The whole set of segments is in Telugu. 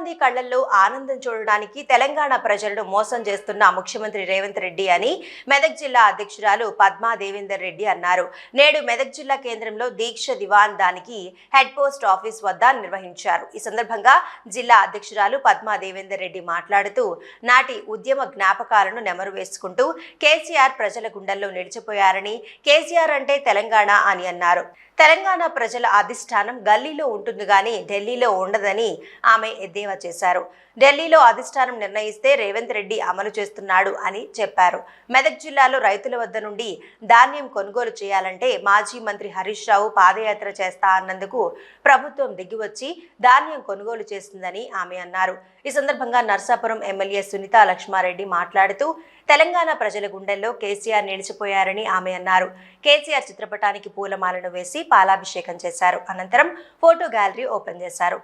మంది కళ్ళల్లో ఆనందం చూడడానికి తెలంగాణ ప్రజలను మోసం చేస్తున్న ముఖ్యమంత్రి రేవంత్ రెడ్డి అని మెదక్ జిల్లా అధ్యక్షురాలు పద్మా దేవేందర్ రెడ్డి అన్నారు. నేడు మెదక్ జిల్లా కేంద్రంలో దీక్ష దివాన్ దానికి హెడ్ పోస్ట్ ఆఫీస్ వద్ద నిర్వహించారు. ఈ సందర్భంగా జిల్లా అధ్యక్షురాలు పద్మా దేవేందర్ రెడ్డి మాట్లాడుతూ నాటి ఉద్యమ జ్ఞాపకాలను నెమరు వేసుకుంటూ కేసీఆర్ ప్రజల గుండెల్లో నిలిచిపోయారని కేసీఆర్ అంటే తెలంగాణ అని అన్నారు. తెలంగాణ ప్రజల అధిష్టానం గల్లీలో ఉంటుంది కానీ ఢిల్లీలో ఉండదని ఆమె ఎద్దేవా చేశారు. ఢిల్లీలో అధిష్టానం నిర్ణయిస్తే రేవంత్ రెడ్డి అమలు చేస్తున్నాడు అని చెప్పారు. మెదక్ జిల్లాలో రైతుల వద్ద నుండి ధాన్యం కొనుగోలు చేయాలంటే మాజీ మంత్రి హరీష్ రావు పాదయాత్ర చేస్తా అన్నందుకు ప్రభుత్వం దిగివచ్చి ధాన్యం కొనుగోలు చేస్తుందని ఆమె అన్నారు. ఈ సందర్భంగా నర్సాపురం ఎమ్మెల్యే సునీత లక్ష్మారెడ్డి మాట్లాడుతూ తెలంగాణ ప్రజల గుండెల్లో కేసీఆర్ నిలిచిపోయారని ఆమె అన్నారు. కేసీఆర్ చిత్రపటానికి పూలమాలను వేసి పాలాభిషేకం చేశారు. అనంతరం ఫోటో గ్యాలరీ ఓపెన్ చేశారు.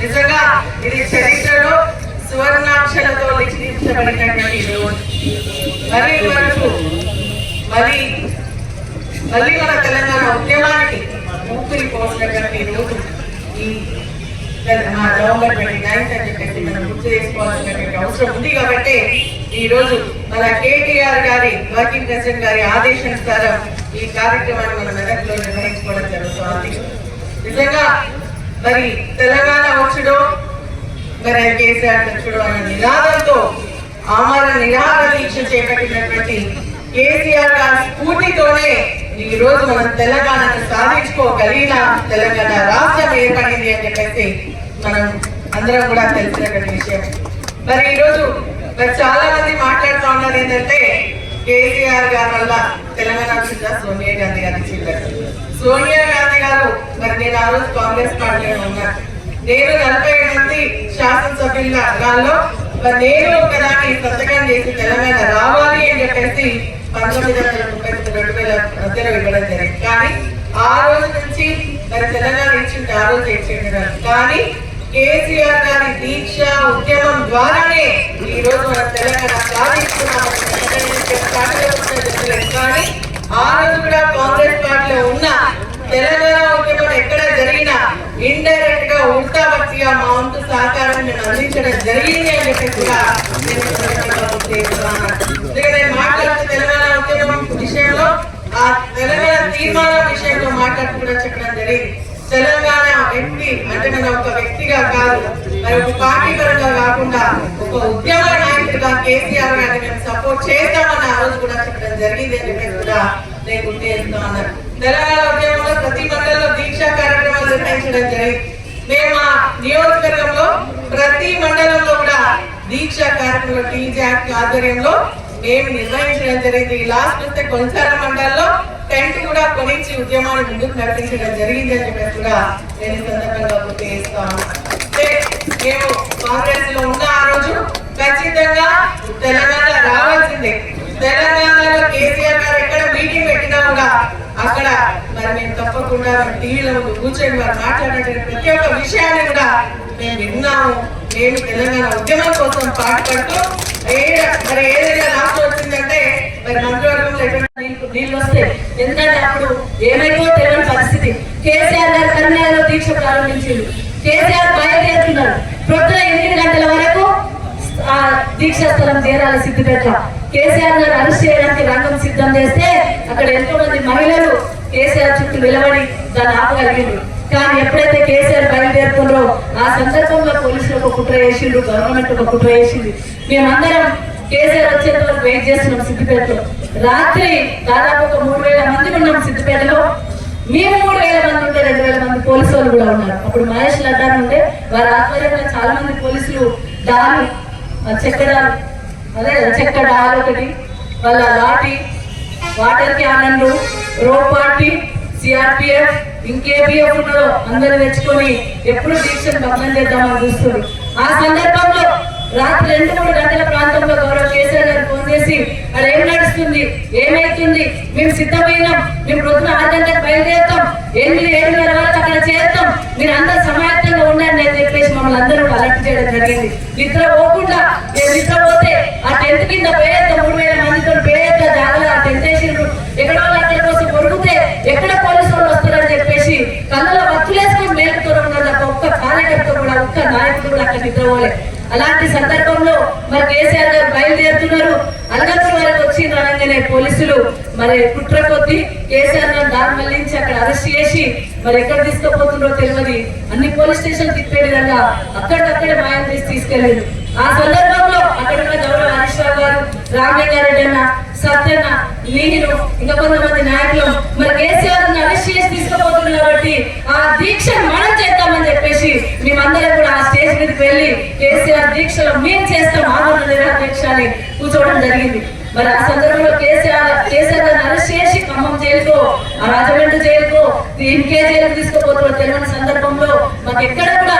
నిజంగా ఇది చరిత్రలో సువర్ణాక్షరతో లిఖించబడినటువంటి రోజు మరి మరి మళ్ళీ మన తెలంగాణ ఉద్యమానికి ఊపిరి పోసినటువంటి రోజు ఈ నవంబర్ ట్వంటీ నైన్త్ అని చెప్పేసి మనం గుర్తు చేసుకోవాల్సినటువంటి అవసరం ఉంది కాబట్టి ఈ రోజు మన కేటీఆర్ గారి వర్కింగ్ ప్రెసిడెంట్ గారి ఆదేశానుసారం ఈ కార్యక్రమాన్ని మన మెదక్లో నిర్వహించుకోవడం జరుగుతుంది. నిజంగా మరి తెలంగాణ వచ్చుడో మరి కేసీఆర్ తెచ్చుడు అనే నినాదంతో ఆమర నిరాహార దీక్ష చేపట్టినటువంటి కేసీఆర్ గారి స్ఫూర్తితోనే ఈ రోజు మనం తెలంగాణను సాధించుకోగలిగిన తెలంగాణ రాష్ట్రం ఏర్పడింది అని చెప్పేసి మనం అందరం కూడా తెలిసినటువంటి విషయం. మరి ఈ రోజు మరి చాలా మంది మాట్లాడుతూ ఉన్నారు ఏంటంటే కేసీఆర్ గారి వల్ల తెలంగాణ వచ్చిందా? సోనియా గాంధీ గారి చెప్పారు సోనియా గాంధీ గారు మరి నేను ఆ రోజు కాంగ్రెస్ పార్టీలో ఉన్నాను నేను నలభై ఏడు మంది శాసనసభ్యులలో నేను ఒకదాన్ని సంతకం చేసి తెలంగాణ రావాలి అని చెప్పేసి పంతొమ్మిది వందల ముప్పై రెండు వేల మధ్యలో ఇవ్వడం జరిగింది. కానీ ఆ రోజు నుంచి మరి తెలంగాణ ఇచ్చింది ఆ రోజు ఇచ్చింది కానీ కేసీఆర్ గారి దీక్ష ఉద్యమం ద్వారానే ఈ రోజు మన తెలంగాణ సాధిస్తున్నాం కానీ ఆ రోజు కూడా కాంగ్రెస్ పార్టీలో ఉన్న తెలంగాణ ఉద్యమం ఎక్కడ జరిగినా ఇండైరెక్ట్గా ఉల్టా పచ్చిగా మా వంతు సహకారం నేను అందించడం జరిగింది అని చెప్పి కూడా తెలంగాణ ఉద్యమం విషయంలో ఆ తెలంగాణ తీర్మానం విషయంలో చెప్పడం జరిగింది. తెలంగాణ వ్యక్తి అంటే నేను ఒక వ్యక్తిగా కాదు మరి ఒక పార్టీ పరంగా కాకుండా ఒక ఉద్యమ నాయకుడిగా కేసీఆర్ గారిని మేము సపోర్ట్ చేస్తామని ఆ రోజు కూడా చెప్పడం జరిగింది అని చెప్పేసి కూడా నేను గుర్తు చేస్తా ఉన్నాను తెలంగాణ ఉద్యమంలో ప్రతి మండలంలో దీక్షా కార్యక్రమాలు నిర్వహించడం జరిగింది. మేము మా నియోజకవర్గంలో ప్రతి మండలంలో కూడా దీక్ష కార్యక్రమం టీజాక్ ఆధ్వర్యంలో మేము నిర్వహించడం జరిగింది. లాస్ట్ వస్తే కొనసాల మండలంలో టెంట్ కూడా కొనించి ఉద్యమాన్ని ముందుకు నడిపించడం జరిగింది అని చెప్పేసి కూడా నేను సందర్భంగా గుర్తు చేస్తాను మేము కాంగ్రెస్లో ఉన్న ఆ రోజు ఖచ్చితంగా తెలంగాణ రావాల్సిందే. తెలంగాణలో కేసీఆర్ మీటింగ్ అక్కడ మరి మేము తప్పకుండా టీవీలో కూర్చొని వారు మాట్లాడేటువంటి ప్రతి ఒక్క విషయాన్ని కూడా మేము విన్నాము. నేను తెలంగాణ ఉద్యమం కోసం పాటుపడుతూ మరి ఏదైనా రాష్ట్రం వచ్చిందంటే మరి మంత్రివర్గంలో నీళ్ళు- వస్తే ఎందుకంటే అప్పుడు ఏమైందో తెలియని పరిస్థితి. కేసీఆర్ గారు కన్యాలో దీక్ష ప్రారంభించింది కేసీఆర్ బయలుదేరుతున్నారు ప్రొద్దున ఎనిమిది గంటల వరకు ఆ దీక్షా స్థలం చేరాలి సిద్ధిపేట కేసీఆర్ గారు అరెస్ట్ చేయడానికి రంగం సిద్ధం చేస్తే అక్కడ ఎంతో మంది మహిళలు కేసీఆర్ చుట్టూ నిలబడి దాన్ని ఆపగలిగింది కానీ ఎప్పుడైతే కేసీఆర్ బయలుదేరుతుండ్రో ఆ సందర్భంలో పోలీసులు ఒక కుట్ర వేసిండు గవర్నమెంట్ ఒక కుట్ర వేసింది మేమందరం కేసీఆర్ వచ్చేంత వరకు వెయిట్ చేస్తున్నాం సిద్దిపేటలో. రాత్రి దాదాపు ఒక మూడు వేల మంది ఉన్నాం సిద్దిపేటలో. మేము మూడు వేల మంది ఉంటే రెండు వేల మంది పోలీసు వాళ్ళు కూడా ఉన్నారు. అప్పుడు మహేష్ లడ్డా ఉంటే వారి ఆధ్వర్యంలో చాలా మంది పోలీసులు దాని చెక్కడాలు అదే చెక్క డాల్ ఒకటి వాళ్ళ లాటి వాటర్ క్యానన్లు రోడ్ పార్టీ సిఆర్పిఎఫ్ ఇంకేపీఎఫ్ ఉన్నదో అందరూ తెచ్చుకొని ఎప్పుడు దీక్షను భగ్నం చేద్దామని చూస్తుంది ఆ సందర్భంలో రాత్రి రెండు మూడు గంటల ప్రాంతంలో గౌరవ కేసీఆర్ గారు ఫోన్ చేసి అక్కడ ఏం నడుస్తుంది? ఏమైతుంది? మేము సిద్ధమైనాం. మేము ప్రొద్దున ఆరు గంటలకు బయలుదేరుతాం. ఎనిమిది ఏడున్నర వరకు అక్కడ మీరు అందరూ సమాయత్తంగా ఉండండి అని చెప్పేసి మమ్మల్ని అందరూ అలర్ట్ చేయడం జరిగింది. నిద్ర పోకుండా నిద్ర పోతే ఆ టెంట్ కింద పేద మూడు వేల మందితో పేద జాగ్రత్త ఆ టెంట్ వేసిండ్రు. ఎక్కడ వాళ్ళు అక్కడ కోసం కొడుకుతే ఎక్కడ పోలీసు వాళ్ళు వస్తారని చెప్పేసి కళ్ళలో వత్తులేసుకొని మేలుకుతూ ఉన్నారు కార్యకర్త కూడా ఒక్క నాయకుడు కూడా అక్కడ నిద్రపోలే. అలాంటి సందర్భంలో మరి కేసీఆర్ గారు బయలుదేరుతున్నారు అలగత్తుల వరకు వెంటనే పోలీసులు మరి కుట్ర కొద్ది కేసీఆర్ గారు దారి మళ్ళించి అక్కడ అరెస్ట్ చేసి మరి ఎక్కడ తీసుకుపోతుందో తెలియదు. అన్ని పోలీస్ స్టేషన్ తిప్పే విధంగా అక్కడికక్కడే మాయం చేసి తీసుకెళ్ళారు ఆ సందర్భంలో అక్కడ ఉన్న గౌరవ హరీష్ రావు గారు రామలింగారెడ్డి అన్న సత్యన్న నేను ఇంకా కొంతమంది నాయకులు మరి కేసీఆర్ అరెస్ట్ చేసి తీసుకుపోతున్నారు కాబట్టి ఆ దీక్ష మనం చేద్దామని చెప్పేసి మేమందరం కూడా ఆ స్టేజ్ మీదకి వెళ్ళి కేసీఆర్ దీక్షలో మేము చేస్తాం ఆందోళన నిరాదీక్ష అని కూర్చోవడం జరిగింది. మరి ఆ సందర్భంలో కేసీఆర్ కేసీఆర్ గారిని అరెస్ట్ చేసి ఖమ్మం జైలుకో రాజమండ్రి జైలుకో ఇంకే జైలుకు తీసుకుపోతున్న తెలియని సందర్భంలో మాకు ఎక్కడ కూడా